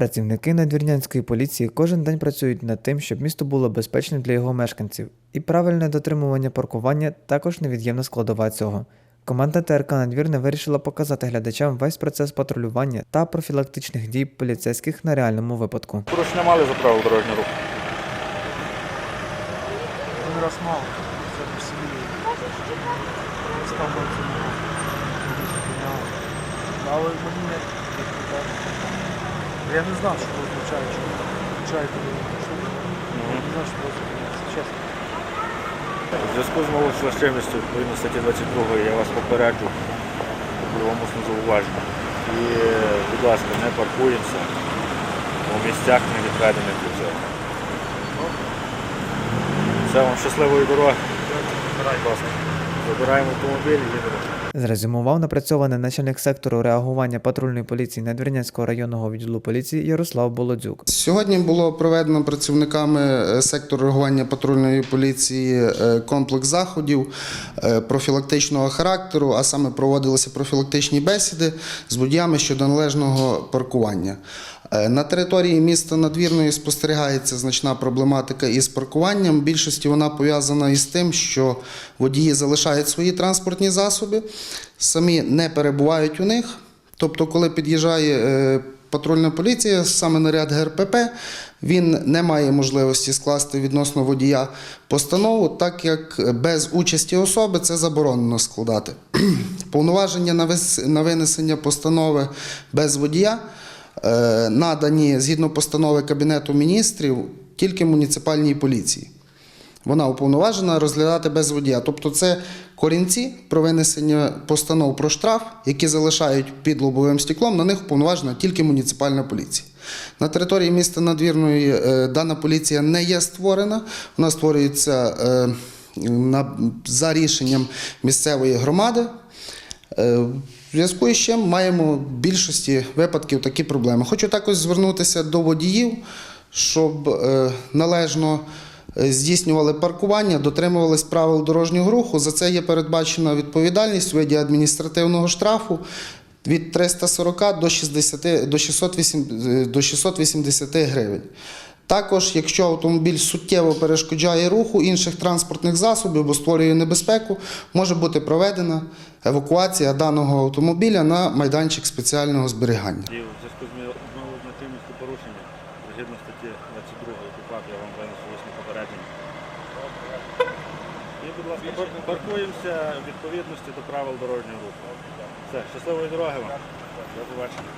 Працівники надвірнянської поліції кожен день працюють над тим, щоб місто було безпечним для його мешканців, і правильне дотримування паркування також невід'ємна складова цього. Команда ТРК Надвірне вирішила показати глядачам весь процес патрулювання та профілактичних дій поліцейських на реальному випадку. Порушення мали за правил дорожнього руху. Один раз мало, не. Але мені не так. Я не знав, що це означає, що пішли. Я не знав, що означає, чесно. У зв'язку з малочлащимістю, відповідно статті 22 я вас попереджу про умисне зауваження. І, будь ласка, не паркуємося у місцях, не відведених для цього. Все, вам щасливої дороги. Будь ласка. Забираємо автомобіль і їдемо. Зрезюмував напрацьований начальник сектору реагування патрульної поліції Надвірнянського районного відділу поліції Ярослав Болодзюк. Сьогодні було проведено працівниками е, сектору реагування патрульної поліції е, комплекс заходів е, профілактичного характеру, а саме проводилися профілактичні бесіди з водіями щодо належного паркування. Е, На території міста Надвірної спостерігається значна проблематика із паркуванням. В більшості вона пов'язана із тим, що водії залишають свої транспортні засоби, самі не перебувають у них. Тобто, коли під'їжджає е, патрульна поліція, саме наряд ГРПП, він не має можливості скласти відносно водія постанову, так як без участі особи це заборонено складати. Повноваження на винесення постанови без водія надані згідно постанови Кабінету міністрів тільки муніципальній поліції. Вона уповноважена розглядати без водія. Тобто це корінці про винесення постанов про штраф, які залишають під лобовим стеклом, на них уповноважена тільки муніципальна поліція. На території міста Надвірної е, дана поліція не є створена. Вона створюється е, за рішенням місцевої громади. Е, В зв'язку із чим маємо в більшості випадків такі проблеми. Хочу також звернутися до водіїв, щоб е, належно е, здійснювали паркування, дотримувались правил дорожнього руху. За це є передбачена відповідальність у виді адміністративного штрафу від 340 до 60, до 608, е, до 680 гривень. Також, якщо автомобіль суттєво перешкоджає руху інших транспортних засобів або створює небезпеку, може бути проведена евакуація даного автомобіля на майданчик спеціального зберігання. В зв'язку з малознатимістю порушення, згідно статті 22 КУПАП, я вам винесу усне попередження. І, будь ласка, паркуємося в відповідності до правил дорожнього руху. Все, щасливої дороги вам. До побачення.